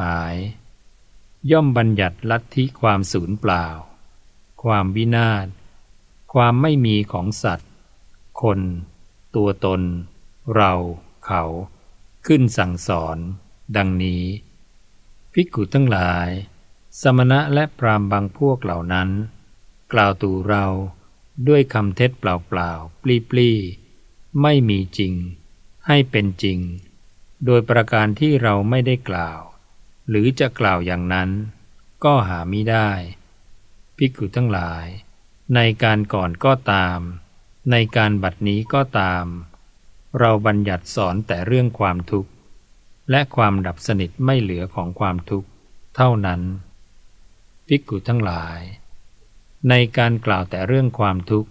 หาย ย่อมบัญญัติลัทธิความสูญเปล่า ความวินาศ ความไม่มีของสัตว์ คน ตัวตน เรา เขา ขึ้นสั่งสอน ดังนี้ ภิกขุทั้งหลาย สมณะและพรามบางพวกเหล่านั้น กล่าวตู่เราด้วยคำเท็จเปล่าๆ ปลี้ๆ ไม่มีจริง ให้เป็นจริง โดยประการที่เราไม่ได้กล่าว หรือจะกล่าวอย่างนั้น ก็หาไม่ได้ ภิกขุทั้งหลาย ในการก่อนก็ตาม ในการบัดนี้ก็ตาม เราบัญญัติสอนแต่เรื่องความทุกข์ และความดับสนิทไม่เหลือของความทุกข์ เท่านั้น ภิกขุทั้งหลาย ในการกล่าวแต่เรื่องความทุกข์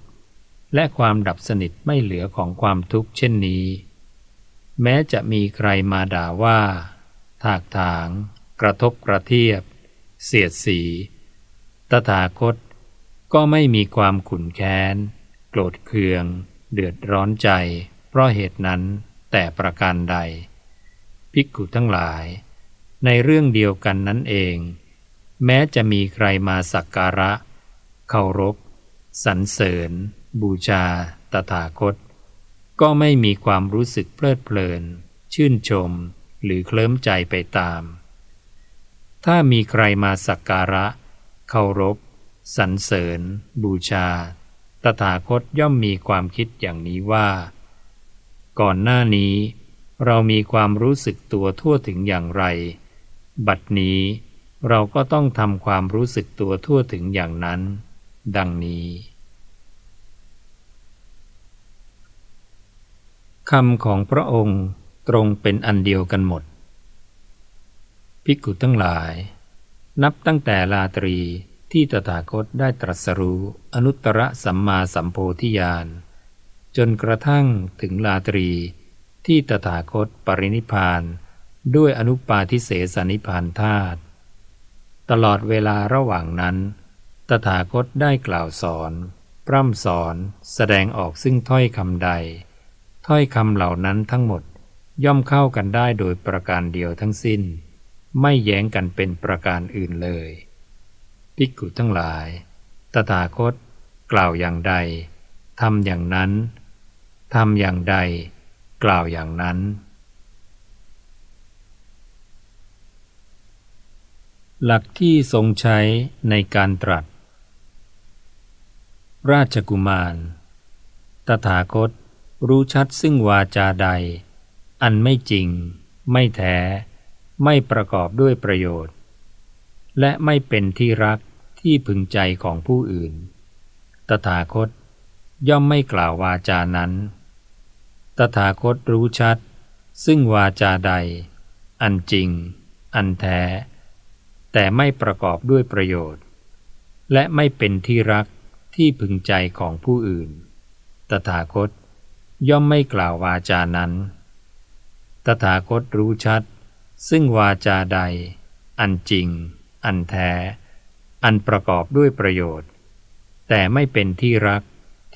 และความดับสนิทไม่เหลือของความทุกข์เช่นนี้ แม้จะมีใครมาด่าว่า ถากถาง กระทบกระเทียบ เสียดสี ตถาคตก็ไม่มีความขุนแค้น โกรธเคือง เดือดร้อนใจ เพราะเหตุนั้นแต่ประการใด ภิกขุทั้งหลาย ในเรื่องเดียวกันนั้นเอง แม้จะมีใครมาสักการะ เคารพสรรเสริญ บูชา ตถาคต ก็ไม่มีความรู้สึกเพลิดเพลิน ชื่นชม หรือเคลิ้มใจไปตาม ถ้ามีใครมาสักการะ เคารพ สรรเสริญ บูชา ตถาคตย่อมมีความคิดอย่างนี้ว่า ก่อนหน้านี้ เรามีความรู้สึกตัวทั่วถึงอย่างไร บัดนี้เราก็ต้องทำความรู้สึกตัวทั่วถึงอย่างนั้น ดังนี้คำของพระองค์ตรงเป็นอันเดียวกันหมด ภิกขุทั้งหลาย นับตั้งแต่ลาตรีที่ตถาคตได้ตรัสรู้อนุตตรสัมมาสัมโพธิญาณจนกระทั่งถึงลาตรีที่ตถาคตปรินิพานด้วยอนุปาทิเสสนิพานธาตุตลอดเวลาระหว่างนั้น ตถาคตได้กล่าวสอน พร่ำสอนแสดงออกซึ่งถ้อยคำใด ถ้อยคำเหล่านั้นทั้งหมดย่อมเข้ากันได้โดยประการเดียวทั้งสิ้น ไม่แย้งกันเป็นประการอื่นเลยภิกขุทั้งหลาย ตถาคต กล่าวอย่างใดทำอย่างนั้นทำอย่างใด กล่าวอย่างนั้น หลักที่ทรงใช้ในการตรัส ราชกุมาร ตถาคตรู้ชัดซึ่งวาจาใด อันไม่จริง ไม่แท้ ไม่ประกอบด้วยประโยชน์ และไม่เป็นที่รักที่พึงใจของผู้อื่น ตถาคตย่อมไม่กล่าววาจานั้น ตถาคตรู้ชัด ซึ่งวาจาใด อันจริง อันแท้ แต่ไม่ประกอบด้วยประโยชน์ และไม่เป็นที่รักที่พึงใจของผู้อื่น ตถาคตย่อมไม่กล่าววาจานั้น ตถาคตรู้ชัด ซึ่งวาจาใด อันจริง อันแท้ อันประกอบด้วยประโยชน์ แต่ไม่เป็นที่รัก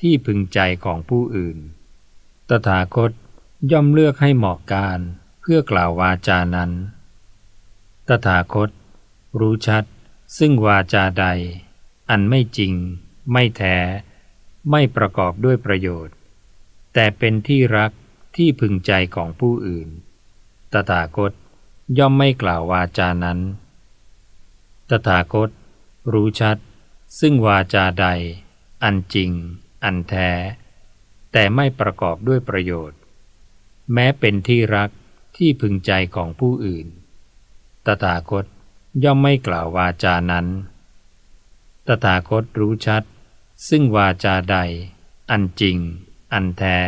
ที่พึงใจของผู้อื่น ตถาคตย่อมเลือกให้เหมาะการเพื่อกล่าววาจานั้น ตถาคต รู้ชัด ซึ่งวาจาใด อันไม่จริง ไม่แท้ ไม่ประกอบด้วยประโยชน์ แต่เป็นที่รักที่พึงใจของผู้อื่น ตถาคต ย่อมไม่กล่าววาจานั้น ตถาคต รู้ชัด ซึ่งวาจาใด อันจริง อันแท้ แต่ไม่ประกอบด้วยประโยชน์ แม้เป็นที่รักที่พึงใจของผู้อื่น ตถาคตย่อมไม่กล่าววาจานั้น ตถาคตรู้ชัด ซึ่งวาจาใด อันจริง อันแท้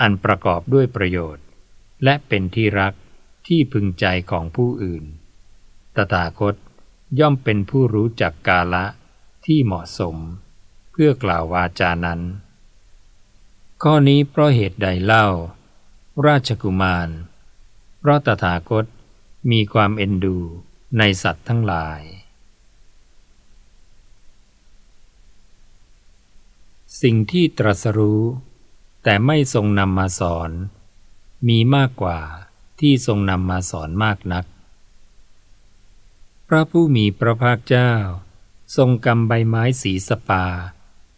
อันประกอบด้วยประโยชน์ และเป็นที่รัก ที่พึงใจของผู้อื่น ตถาคตย่อมเป็นผู้รู้จักกาละที่เหมาะสม เพื่อกล่าววาจานั้น ข้อนี้เพราะเหตุใดเล่า ราชกุมาร เพราะตถาคตมีความเอ็นดูในสัตว์ทั้งหลาย สิ่งที่ตรัสรู้แต่ไม่ทรงนำมาสอน มีมากกว่า ที่ทรงนำมาสอนมากนัก พระผู้มีพระภาคเจ้า ทรงกำใบไม้สีสปา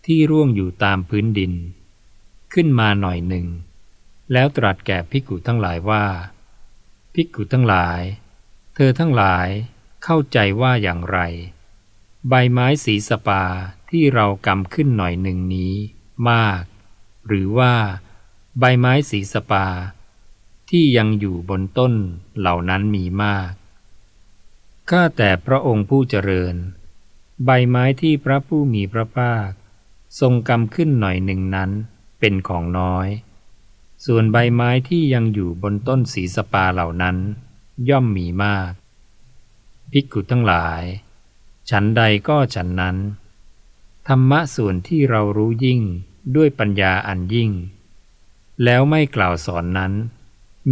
ที่ร่วงอยู่ตามพื้นดิน ขึ้นมาหน่อยหนึ่ง แล้วตรัสแก่ภิกขุทั้งหลายว่า ภิกขุทั้งหลาย เธอทั้งหลายเข้าใจว่าอย่างไร ใบไม้สีสปาที่เรากำขึ้นหน่อยหนึ่งนี้ มาก หรือว่า ใบไม้สีสปา ที่ยังอยู่บนต้นเหล่านั้นมีมาก ข้าแต่พระองค์ผู้เจริญ ใบไม้ที่พระผู้มีพระภาค ทรงกำขึ้นหน่อยหนึ่งนั้นเป็นของน้อย ส่วนใบไม้ที่ยังอยู่บนต้นสีสปาเหล่านั้น ย่อมมีมาก ภิกขุทั้งหลาย ฉันใดก็ฉันนั้น ธรรมะส่วนที่เรารู้ยิ่งด้วยปัญญาอันยิ่ง แล้วไม่กล่าวสอนนั้น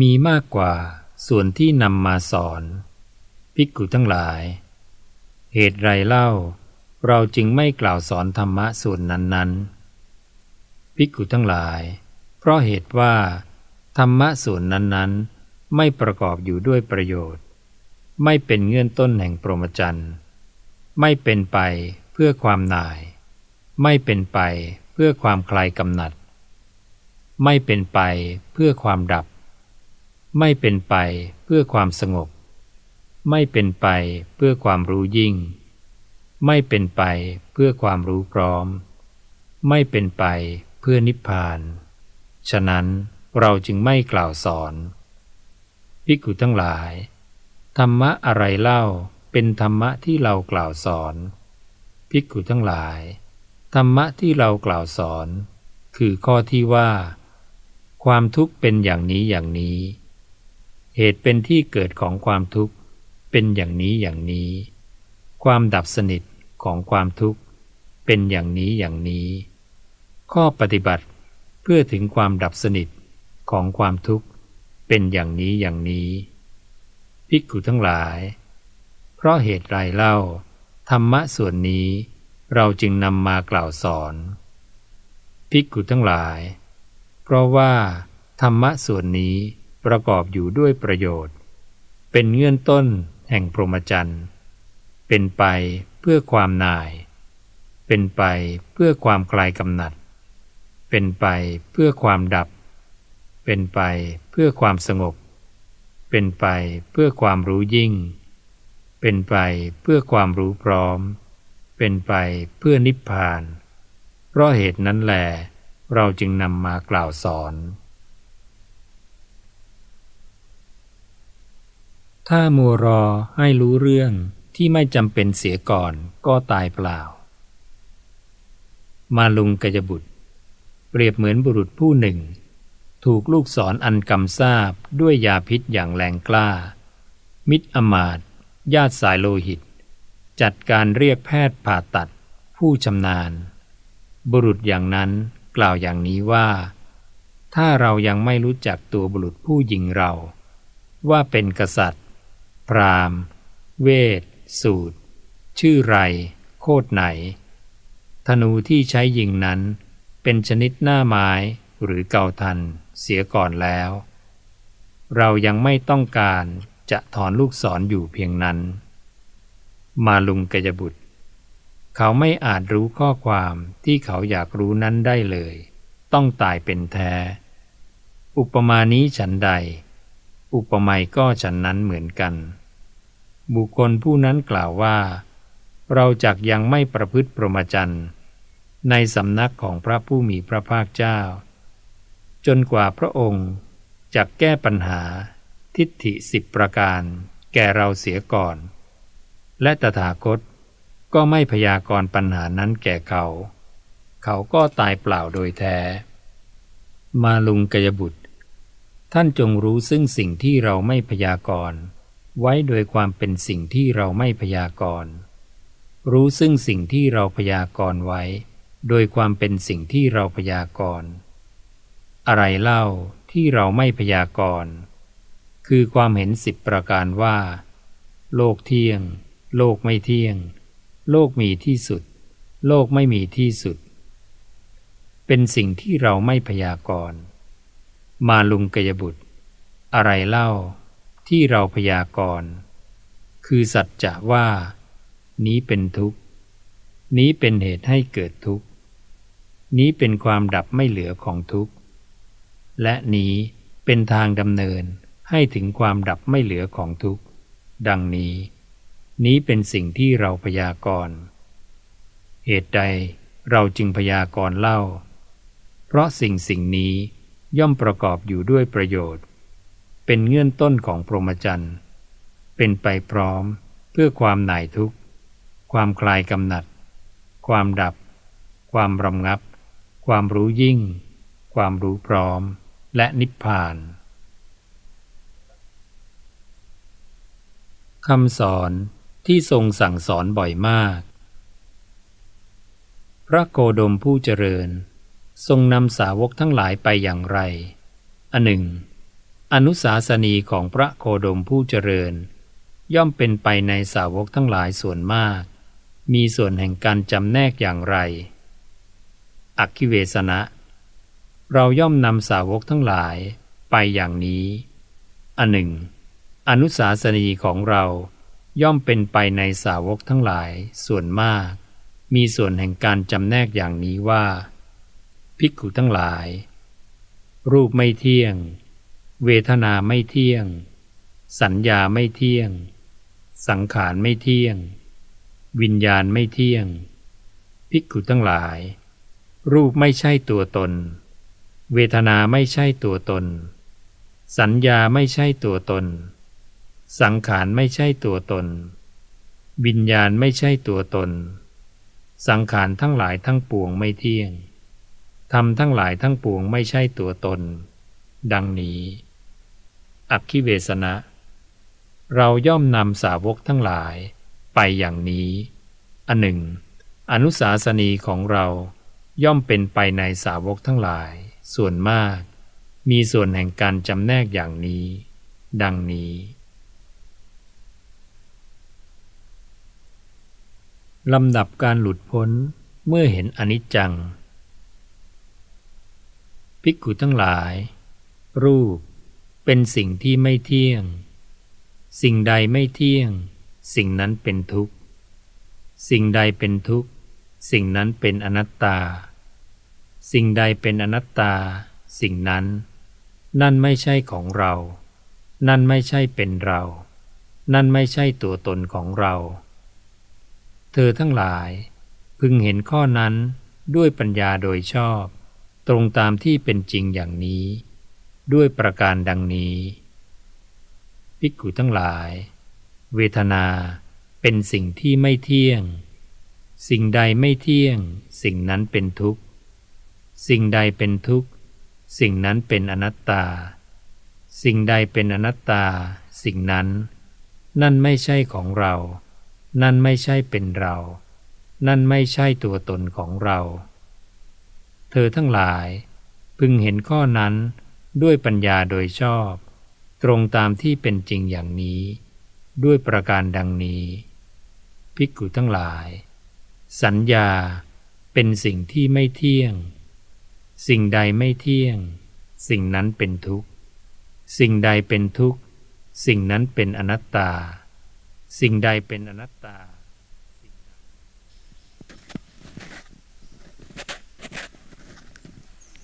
มีมากกว่าส่วนที่นำมาสอน ภิกขุทั้งหลาย เหตุไรเล่า เราจึงไม่กล่าวสอนธรรมะส่วนนั้นๆ ภิกขุทั้งหลาย เพราะเหตุว่า ธรรมะส่วนนั้นๆ ไม่ประกอบอยู่ด้วยประโยชน์ ไม่เป็นเงื่อนต้นแห่งปรมจันทร์ไม่เป็นไปเพื่อความหน่าย ไม่เป็นไปเพื่อความคลายกำหนัด ไม่เป็นไปเพื่อความดับ ไม่เป็นไปเพื่อความสงบ ไม่เป็นไปเพื่อความรู้ยิ่ง ไม่เป็นไปเพื่อความรู้พร้อม ไม่เป็นไปเพื่อนิพพาน ฉะนั้นเราจึงไม่กล่าวสอน ภิกขุทั้งหลาย ธรรมะอะไรเล่าเป็นธรรมะที่เรากล่าวสอน ภิกขุทั้งหลาย ธรรมะที่เรากล่าวสอน คือข้อที่ว่า ความทุกข์เป็นอย่างนี้อย่างนี้ เหตุเป็นที่เกิดของความทุกข์เป็นอย่างนี้อย่างนี้ ความดับสนิทของความทุกข์เป็นอย่างนี้อย่างนี้ ข้อปฏิบัติเพื่อถึงความดับสนิทของความทุกข์เป็นอย่างนี้อย่างนี้ภิกขุทั้งหลาย เพราะเหตุไรเล่า ธรรมะส่วนนี้เราจึงนำมากล่าวสอนภิกขุทั้งหลาย เพราะว่า ธรรมะส่วนนี้ ประกอบอยู่ด้วยประโยชน์ เป็นเงื่อนต้นแห่งพรหมจรรย์ เป็นไปเพื่อความนาย เป็นไปเพื่อความคลายกำหนัด เป็นไปเพื่อความดับ เป็นไปเพื่อความสงบ เป็นไปเพื่อความรู้ยิ่ง เป็นไปเพื่อความรู้พร้อม เป็นไปเพื่อนิพพาน เพราะเหตุนั้นแหลเราจึงนำมากล่าวสอน ถ้ามัวรอให้รู้เรื่องที่ไม่จำเป็นเสียก่อนก็ตายเปล่า มาลุงกยบุตร เปรียบเหมือนบุรุษผู้หนึ่ง ถูกลูกศรออันกำซาบด้วยยาพิษอย่างแรงกล้า มิตรอมาตญาติสายโลหิต จัดการเรียกแพทย์ผ่าตัด ผู้ชำนาญ บุรุษอย่างนั้นกล่าวอย่างนี้ว่า ถ้าเรายังไม่รู้จักตัวบุรุษผู้ยิงเรา ว่าเป็นกษัตริย์ ราหมณ์เวท สูตร ชื่อไร โคดไหน ธนูที่ใช้ยิงนั้น เป็นชนิดหน้าไม้หรือเกาทันเสียก่อนแล้ว เรายังไม่ต้องการจะถอนลูกศรออยู่เพียงนั้น มาลุงกยบุตร เขาไม่อาจรู้ข้อความที่เขาอยากรู้นั้นได้เลย ต้องตายเป็นแท้ อุปมานี้ฉันใด อุปไมยก็ฉันนั้นเหมือนกัน บุคคลผู้นั้นกล่าวว่า เราจักยังไม่ประพฤติปรมจันทร์ในสำนักของพระผู้มีพระภาคเจ้า จนกว่าพระองค์จะแก้ปัญหาทิฏฐิสิบประการ แก่เราเสียก่อน และตถาคตก็ไม่พยากรณ์ปัญหานั้นแก่เขา เขาก็ตายเปล่าโดยแท้ มาลุงกยบุตร ท่านจงรู้ซึ่งสิ่งที่เราไม่พยากรณ์ ไว้โดยความเป็นสิ่งที่เราไม่พยากรณ์ รู้ซึ่งสิ่งที่เราพยากรณ์ไว้ โดยความเป็นสิ่งที่เราพยากรณ์ อะไรเล่าที่เราไม่พยากรณ์ คือความเห็นสิบประการว่า โลกเที่ยง โลกไม่เที่ยง โลกมีที่สุด โลกไม่มีที่สุด เป็นสิ่งที่เราไม่พยากรณ์ มาลุงกยบุตร อะไรเล่า ที่เราพยากรณ์คือสัจจะว่า นี้เป็นทุกข์ นี้เป็นเหตุให้เกิดทุกข์ นี้เป็นความดับไม่เหลือของทุกข์ และนี้เป็นทางดำเนินให้ถึงความดับไม่เหลือของทุกข์ดังนี้ นี้เป็นสิ่งที่เราพยากรณ์เหตุใดเราจึงพยากรณ์เล่า เพราะสิ่งสิ่งนี้ย่อมประกอบอยู่ด้วยประโยชน์ เป็นเงื่อนต้นของพรหมจรรย์ เป็นไปพร้อมเพื่อความหน่ายทุกข์ ความคลายกำหนัด ความดับ ความรำงับ ความรู้ยิ่ง ความรู้พร้อม และนิพพานคำสอนที่ทรงสั่งสอนบ่อยมาก พระโคดมผู้เจริญ ทรงนำสาวกทั้งหลายไปอย่างไร อันหนึ่ง อนุสาสนีของพระโคดมผู้เจริญ ย่อมเป็นไปในสาวกทั้งหลายส่วนมาก มีส่วนแห่งการจำแนกอย่างไร อักขิเวสนะ เราย่อมนำสาวกทั้งหลายไปอย่างนี้อันหนึ่ง อนุสาสนีของเราย่อมเป็นไปในสาวกทั้งหลายส่วนมาก มีส่วนแห่งการจำแนกอย่างนี้ว่า ภิกขุทั้งหลาย รูปไม่เที่ยง เวทนาไม่เที่ยง สัญญาไม่เที่ยง สังขารไม่เที่ยง วิญญาณไม่เที่ยง ภิกขุทั้งหลาย รูปไม่ใช่ตัวตน เวทนาไม่ใช่ตัวตน สัญญาไม่ใช่ตัวตน สังขารไม่ใช่ตัวตน วิญญาณไม่ใช่ตัวตน สังขารทั้งหลายทั้งปวงไม่เที่ยงธรรมทั้งหลายทั้งปวงไม่ใช่ตัวตน ดังนี้ อักขิเวสนะ เราย่อมนำสาวกทั้งหลายไปอย่างนี้ อันหนึ่ง อนุสาสนีของเราย่อมเป็นไปในสาวกทั้งหลาย ส่วนมาก มีส่วนแห่งการจำแนกอย่างนี้ ดังนี้ ลำดับการหลุดพ้นเมื่อเห็นอนิจจัง ภิกขุทั้งหลาย รูป เป็นสิ่งที่ไม่เที่ยง สิ่งใดไม่เที่ยง สิ่งนั้นเป็นทุกข์ สิ่งใดเป็นทุกข์ สิ่งนั้นเป็นอนัตตา สิ่งใดเป็นอนัตตา สิ่งนั้น นั่นไม่ใช่ของเรา นั่นไม่ใช่เป็นเรา นั่นไม่ใช่ตัวตนของเรา เธอทั้งหลาย พึงเห็นข้อนั้นด้วยปัญญาโดยชอบ ตรงตามที่เป็นจริงอย่างนี้ ด้วยประการดังนี้ ภิกขุทั้งหลาย เวทนาเป็นสิ่งที่ไม่เที่ยง สิ่งใดไม่เที่ยง สิ่งนั้นเป็นทุกข์ สิ่งใดเป็นทุกข์ สิ่งนั้นเป็นอนัตตา สิ่งใดเป็นอนัตตา สิ่งนั้น นั่นไม่ใช่ของเรา นั่นไม่ใช่เป็นเรา นั่นไม่ใช่ตัวตนของเรา เธอทั้งหลายพึงเห็นข้อนั้น ด้วยปัญญาโดยชอบ ตรงตามที่เป็นจริงอย่างนี้ ด้วยประการดังนี้ ภิกขุทั้งหลาย สัญญาเป็นสิ่งที่ไม่เที่ยง สิ่งใดไม่เที่ยง สิ่งนั้นเป็นทุกข์ สิ่งใดเป็นทุกข์ สิ่งนั้นเป็นอนัตตา สิ่งใดเป็นอนัตตา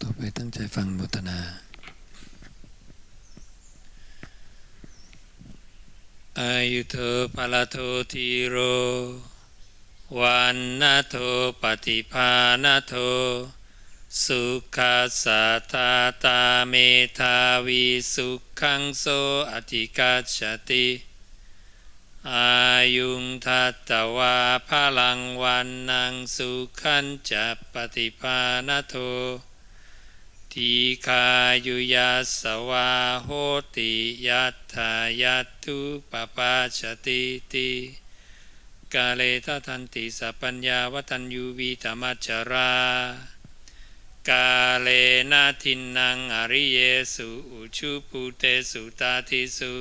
ต่อไปตั้งใจฟังโมทนา อายุโทปะละโททีโรวันนาโทปฏิภาณโท สุขัสสะทาตาเมทาวิสุขังโสอธิกัจฉติ อายุงทัตตวาพลังวันนังสุขันจะปฏิภาณโท ทีคายุยัสสวาโหติยัตถายัตถุปปาชติติกาเลททันติสัพปัญญาวัตัญยูวิธรรมจรากาเลนาทินังอริเยสุอุชุปุเตสุตาทิสุ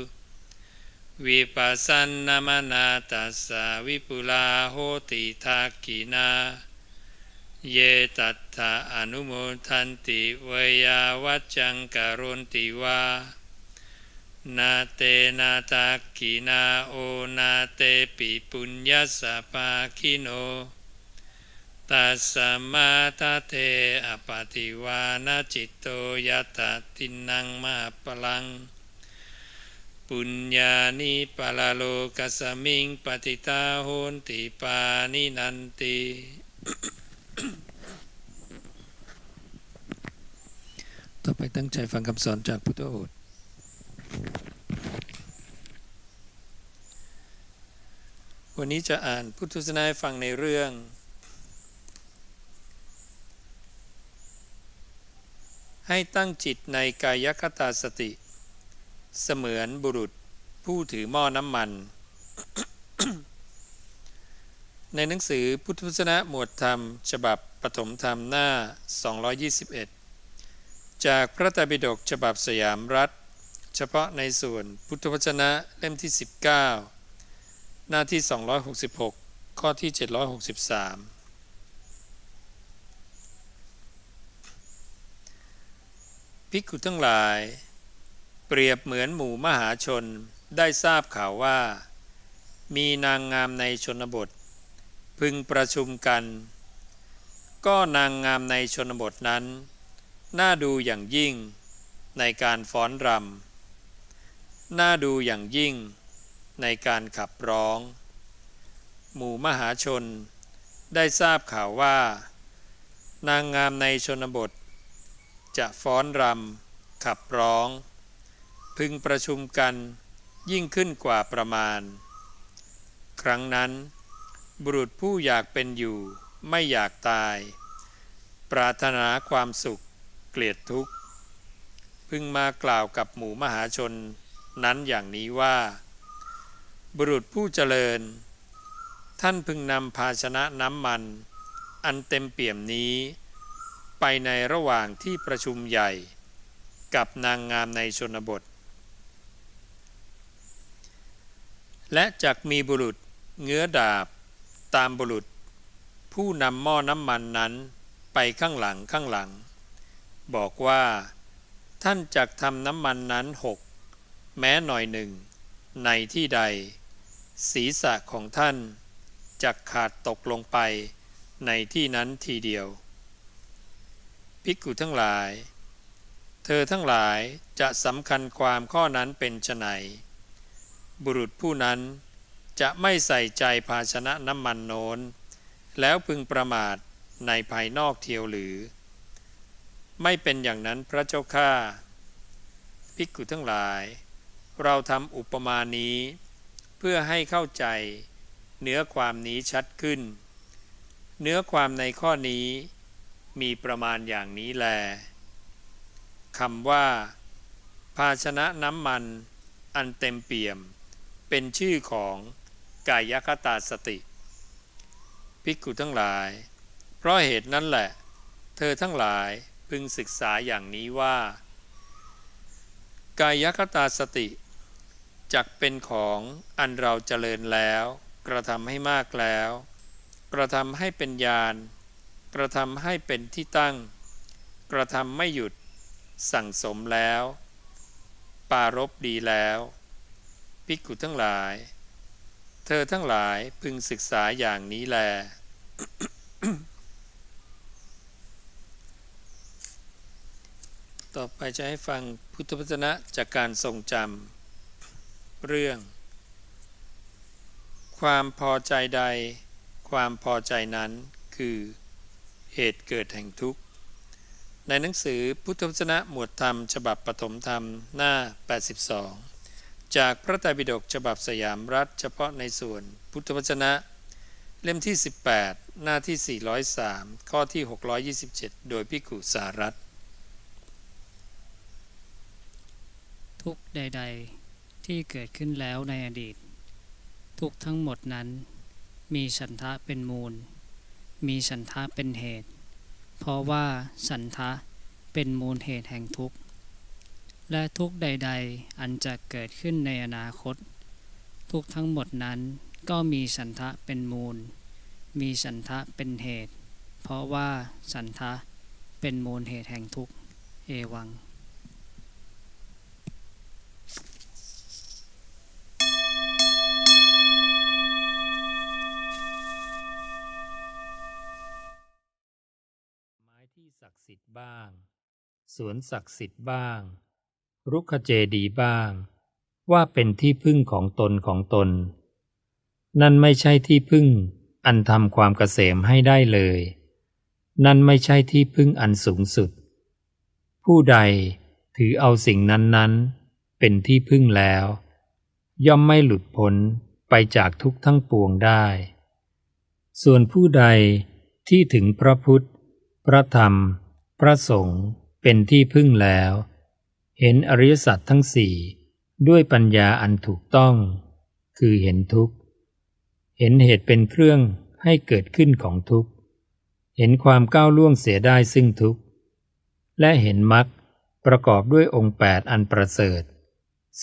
วิปัสสนามนาตัสสะวิปุลาโหติทักกินา เยตัตถะอนุโมทันติเวยาวัจจังกรุณติวานาเตนาตากินาโอนาเตปิปุญญาสปาคิโนตัสสะมาตาเทอปาติวานาจิตโตยตาตินังมาปลัง ปุญญานิปละโลกัสสมิงปฏิตาโหนติปานินันติ ต่อไปตั้งใจฟังคำสอนจากพุทธโอษฐ์วันนี้จะอ่านพุทธศาสนาให้ฟังในเรื่อง ให้ตั้งจิตในกายคตาสติ เสมือนบุรุษผู้ถือหม้อน้ำมัน ในหนังสือพุทธพจนะหมวดธรรม ฉบับปฐมธรรมหน้า 221 จากพระไตรปิฎกฉบับสยามรัฐ เฉพาะในส่วนพุทธวจนะเล่มที่ 19 หน้าที่ 266 ข้อที่ 763 ภิกขุทั้งหลาย เปรียบเหมือนหมู่มหาชนได้ทราบข่าวว่า มีนางงามในชนบท พึงประชุมกัน ก็นางงามในชนบทนั้น น่าดูอย่างยิ่ง ในการฟ้อนรำน่าดูอย่างยิ่ง ในการขับร้อง หมู่มหาชน ได้ทราบข่าวว่า นางงามในชนบท จะฟ้อนรำขับร้อง พึงประชุมกันยิ่งขึ้นกว่าประมาณ ครั้งนั้น บุรุษผู้อยากเป็นอยู่ไม่อยากตาย ปรารถนาความสุข กลียดทุกข์ พึงมากล่าวกับหมู่มหาชนนั้นอย่างนี้ว่า บุรุษผู้เจริญ ท่านพึงนำภาชนะน้ำมัน อันเต็มเปี่ยมนี้ ไปในระหว่างที่ประชุมใหญ่ กับนางงามในชนบท และจักมีบุรุษเงื้อดาบ ตามบุรุษ ผู้นำหม้อน้ำมันนั้นไปข้างหลังข้างหลัง บอกว่า ท่านจักทำน้ำมันนั้นหกแม้หน่อยหนึ่ง ในที่ใด ศีรษะของท่านจักขาดตกลงไปในที่นั้นทีเดียว ภิกขุทั้งหลาย เธอทั้งหลายจะสำคัญความข้อนั้นเป็นไฉนบุรุษผู้นั้นจะไม่ใส่ใจภาชนะน้ำมันโน้น แล้วพึงประมาทในภายนอกเทียวหรือ ไม่เป็นอย่างนั้นพระเจ้าข้าภิกขุทั้งหลาย เราทำอุปมานี้ เพื่อให้เข้าใจเนื้อความนี้ชัดขึ้น เนื้อความในข้อนี้ มีประมาณอย่างนี้แลคำว่า ภาชนะน้ำมัน อันเต็มเปี่ยม เป็นชื่อของกายคตาสติ ภิกขุทั้งหลาย เพราะเหตุนั้นแหละ เธอทั้งหลาย พึงศึกษาอย่างนี้ว่า กายคตาสติจักเป็นของอันเราเจริญแล้ว กระทำให้มากแล้ว กระทำให้เป็นญาณกระทำให้เป็นที่ตั้ง กระทำไม่หยุด สั่งสมแล้ว ปารบดีแล้วภิกขุทั้งหลาย เธอทั้งหลายพึงศึกษาอย่างนี้แล ต่อไปจะให้ฟังพุทธพจนะจากการทรงจำเรื่อง ความพอใจใด ความพอใจนั้นคือเหตุเกิดแห่งทุกข์ ในหนังสือพุทธวจนะหมวดธรรม ฉบับปฐมธรรมหน้า 82 จากพระไตรปิฎกฉบับสยามรัฐเฉพาะในส่วนพุทธวจนะ เล่มที่ 18 หน้าที่ 403 ข้อที่ 627 โดยพิกุสารัต ทุกใด ๆ ที่เกิดขึ้นแล้วในอดีต ทุกทั้งหมดนั้น มีฉันทะเป็นมูล มีฉันทะเป็นเหตุ เพราะว่าฉันทะเป็นมูลเหตุแห่งทุกข์และทุกใด ๆ อันจะเกิดขึ้นในอนาคต ทุกทั้งหมดนั้นก็มีฉันทะเป็นมูล มีฉันทะเป็นเหตุ เพราะว่าฉันทะเป็นมูลเหตุแห่งทุกข์เอวัง บ้าง สวนศักดิ์สิทธิ์บ้าง รุกขเจดีบ้าง ว่าเป็นที่พึ่งของตนของตน นั่นไม่ใช่ที่พึ่งอันทำความเกษมให้ได้เลย นั่นไม่ใช่ที่พึ่งอันสูงสุด ผู้ใดถือเอาสิ่งนั้นๆ เป็นที่พึ่งแล้ว ย่อมไม่หลุดพ้นไปจากทุกข์ทั้งปวงได้ ส่วนผู้ใดที่ถึงพระพุทธ พระธรรม พระสงฆ์เป็นที่พึ่งแล้ว เห็นอริยสัจทั้งสี่ด้วยปัญญาอันถูกต้อง คือเห็นทุกข์ เห็นเหตุเป็นเครื่องให้เกิดขึ้นของทุกข์ เห็นความก้าวล่วงเสียได้ซึ่งทุกข์ และเห็นมรรคประกอบด้วยองค์แปดอันประเสริฐ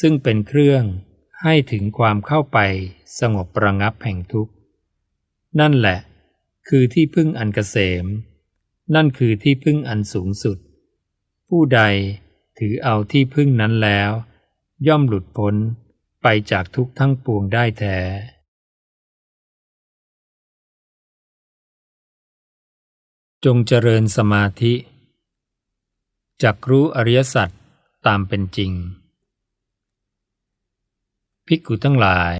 ซึ่งเป็นเครื่องให้ถึงความเข้าไปสงบประงับแห่งทุกข์ นั่นแหละ คือที่พึ่งอันเกษม นั่นคือที่พึ่งอันสูงสุด ผู้ใดถือเอาที่พึ่งนั้นแล้ว ย่อมหลุดพ้นไปจากทุกข์ทั้งปวงได้แท้จงเจริญสมาธิจักรู้อริยสัจตามเป็นจริง ภิกขุทั้งหลาย